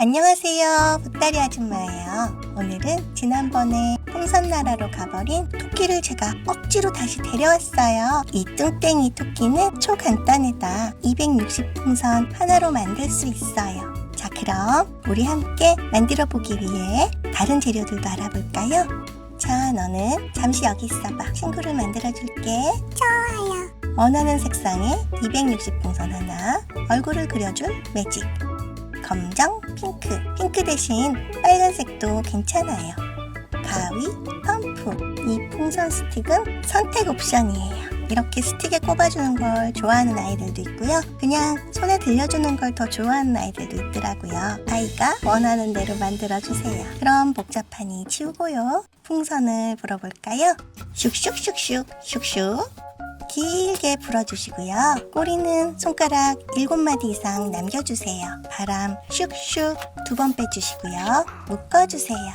안녕하세요. 보따리 아줌마예요. 오늘은 지난번에 풍선나라로 가버린 토끼를 제가 억지로 다시 데려왔어요. 이 뚱땡이 토끼는 초간단하다. 260풍선 하나로 만들 수 있어요. 자, 그럼 우리 함께 만들어 보기 위해 다른 재료들도 알아볼까요? 자, 너는 잠시 여기 있어봐. 친구를 만들어 줄게. 좋아요. 원하는 색상의 260풍선 하나, 얼굴을 그려줄 매직. 검정, 핑크. 핑크 대신 빨간색도 괜찮아요. 가위, 펌프. 이 풍선 스틱은 선택 옵션이에요. 이렇게 스틱에 꼽아주는 걸 좋아하는 아이들도 있고요. 그냥 손에 들려주는 걸 더 좋아하는 아이들도 있더라고요. 아이가 원하는 대로 만들어주세요. 그럼 복잡하니 치우고요. 풍선을 불어볼까요? 슉슉슉슉, 슉슉. 길게 불어주시고요. 꼬리는 손가락 7마디 이상 남겨주세요. 바람 슉슉 두 번 빼주시고요. 묶어주세요.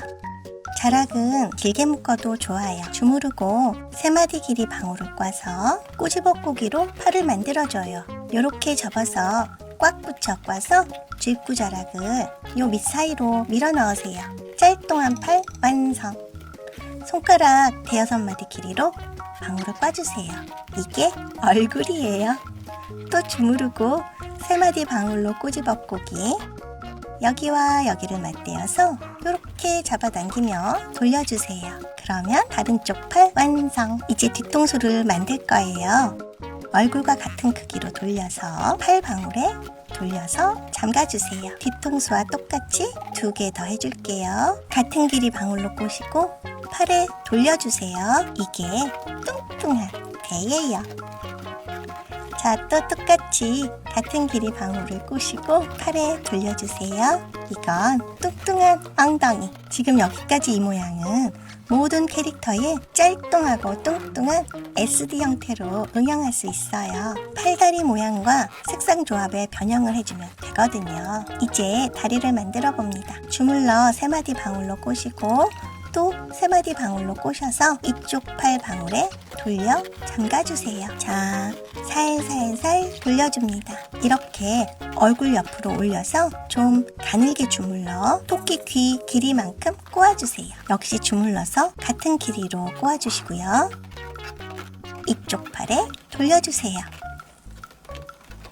자락은 길게 묶어도 좋아요. 주무르고 세 마디 길이 방울을 꽈서 꼬집어 꼬기로 팔을 만들어줘요. 이렇게 접어서 꽉 붙여 꽈서 쥐입구 자락을 요 밑 사이로 밀어 넣으세요. 짤동한 팔 완성. 손가락 대여섯 마디 길이로 방울을 꽈주세요. 이게 얼굴이에요. 또 주무르고 세 마디 방울로 꼬집어 꼬기. 여기와 여기를 맞대어서 이렇게 잡아당기며 돌려주세요. 그러면 다른 쪽 팔 완성. 이제 뒤통수를 만들 거예요. 얼굴과 같은 크기로 돌려서 팔 방울에 돌려서 잠가주세요. 뒤통수와 똑같이 두 개 더 해줄게요. 같은 길이 방울로 꼬시고 팔에 돌려주세요. 이게 뚱뚱한 배예요. 자, 또 똑같이 같은 길이 방울을 꼬시고 팔에 돌려주세요. 이건 뚱뚱한 엉덩이. 지금 여기까지 이 모양은 모든 캐릭터의 짤뚱하고 뚱뚱한 SD 형태로 응용할 수 있어요. 팔다리 모양과 색상 조합에 변형을 해주면 되거든요. 이제 다리를 만들어 봅니다. 주물러 세 마디 방울로 꼬시고 또 세 마디 방울로 꼬셔서 이쪽 팔 방울에 돌려 잠가주세요. 자, 살살살 돌려줍니다. 이렇게 얼굴 옆으로 올려서 좀 가늘게 주물러 토끼 귀 길이만큼 꼬아주세요. 역시 주물러서 같은 길이로 꼬아주시고요. 이쪽 팔에 돌려주세요.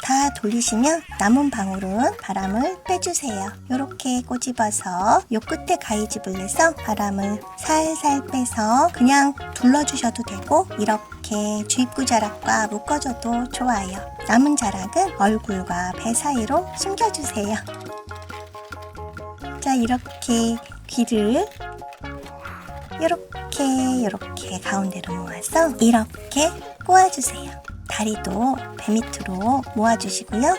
다 돌리시면 남은 방울은 바람을 빼주세요. 이렇게 꼬집어서 요 끝에 가위집을 내서 바람을 살살 빼서 그냥 둘러주셔도 되고 이렇게 주입구 자락과 묶어줘도 좋아요. 남은 자락은 얼굴과 배 사이로 숨겨주세요. 자 이렇게 귀를 이렇게 이렇게 가운데로 모아서 이렇게 꼬아주세요. 다리도 배 밑으로 모아주시고요.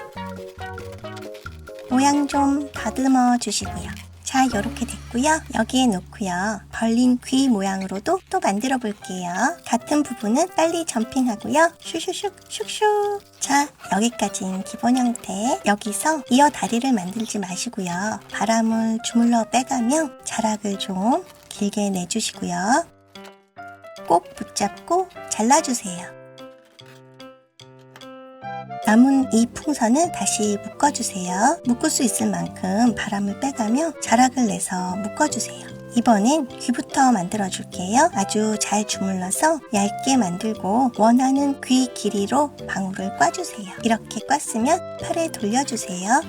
모양 좀 다듬어 주시고요. 자, 이렇게 됐고요. 여기에 놓고요. 벌린 귀 모양으로도 또 만들어 볼게요. 같은 부분은 빨리 점핑하고요. 슈슈슉 슉슉. 자, 여기까지는 기본 형태. 여기서 이어 다리를 만들지 마시고요. 바람을 주물러 빼가며 자락을 좀 길게 내주시고요. 꼭 붙잡고 잘라주세요. 남은 이 풍선은 다시 묶어주세요. 묶을 수 있을 만큼 바람을 빼가며 자락을 내서 묶어주세요. 이번엔 귀부터 만들어 줄게요. 아주 잘 주물러서 얇게 만들고 원하는 귀 길이로 방울을 꽈주세요. 이렇게 꽈으면 팔에 돌려주세요.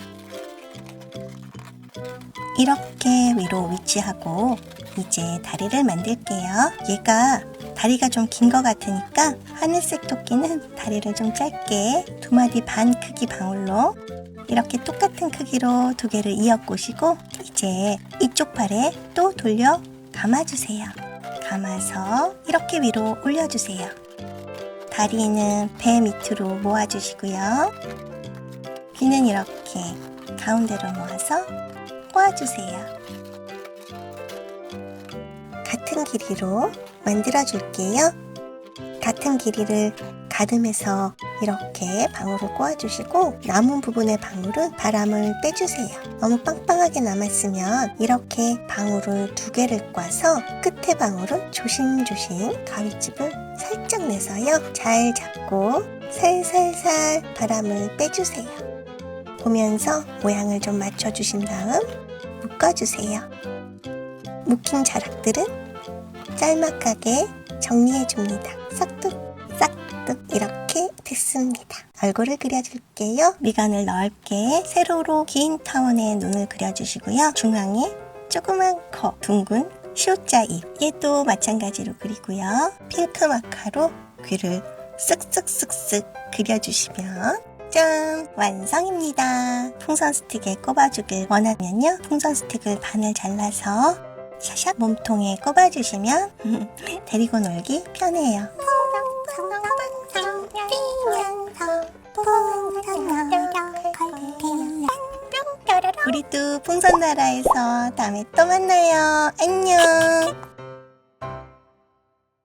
이렇게 위로 위치하고 이제 다리를 만들게요. 얘가 다리가 좀 긴 것 같으니까 하늘색 토끼는 다리를 좀 짧게 두 마디 반 크기 방울로 이렇게 똑같은 크기로 두 개를 이어 꼬시고 이제 이쪽 팔에 또 돌려 감아주세요. 감아서 이렇게 위로 올려주세요. 다리는 배 밑으로 모아주시고요. 귀는 이렇게 가운데로 모아서 꼬아주세요. 같은 길이로 만들어 줄게요. 같은 길이를 가듬해서 이렇게 방울을 꼬아주시고 남은 부분의 방울은 바람을 빼주세요. 너무 빵빵하게 남았으면 이렇게 방울을 두 개를 꽈서 끝에 방울은 조심조심 가위집을 살짝 내서요. 잘 잡고 살살살 바람을 빼주세요. 보면서 모양을 좀 맞춰주신 다음 묶어주세요. 묶인 자락들은 짤막하게 정리해줍니다. 싹둑, 싹둑 이렇게 됐습니다. 얼굴을 그려줄게요. 미간을 넓게 세로로 긴 타원의 눈을 그려주시고요. 중앙에 조그만 코, 둥근 시옷자 입. 얘도 마찬가지로 그리고요. 핑크 마카로 귀를 쓱쓱쓱쓱 그려주시면 짠! 완성입니다. 풍선 스틱에 꼽아주길 원하면요. 풍선 스틱을 반을 잘라서 샤샥 몸통에 꼽아주시면 데리고 놀기 편해요. 우리 또 풍선나라에서 다음에 또 만나요. 안녕!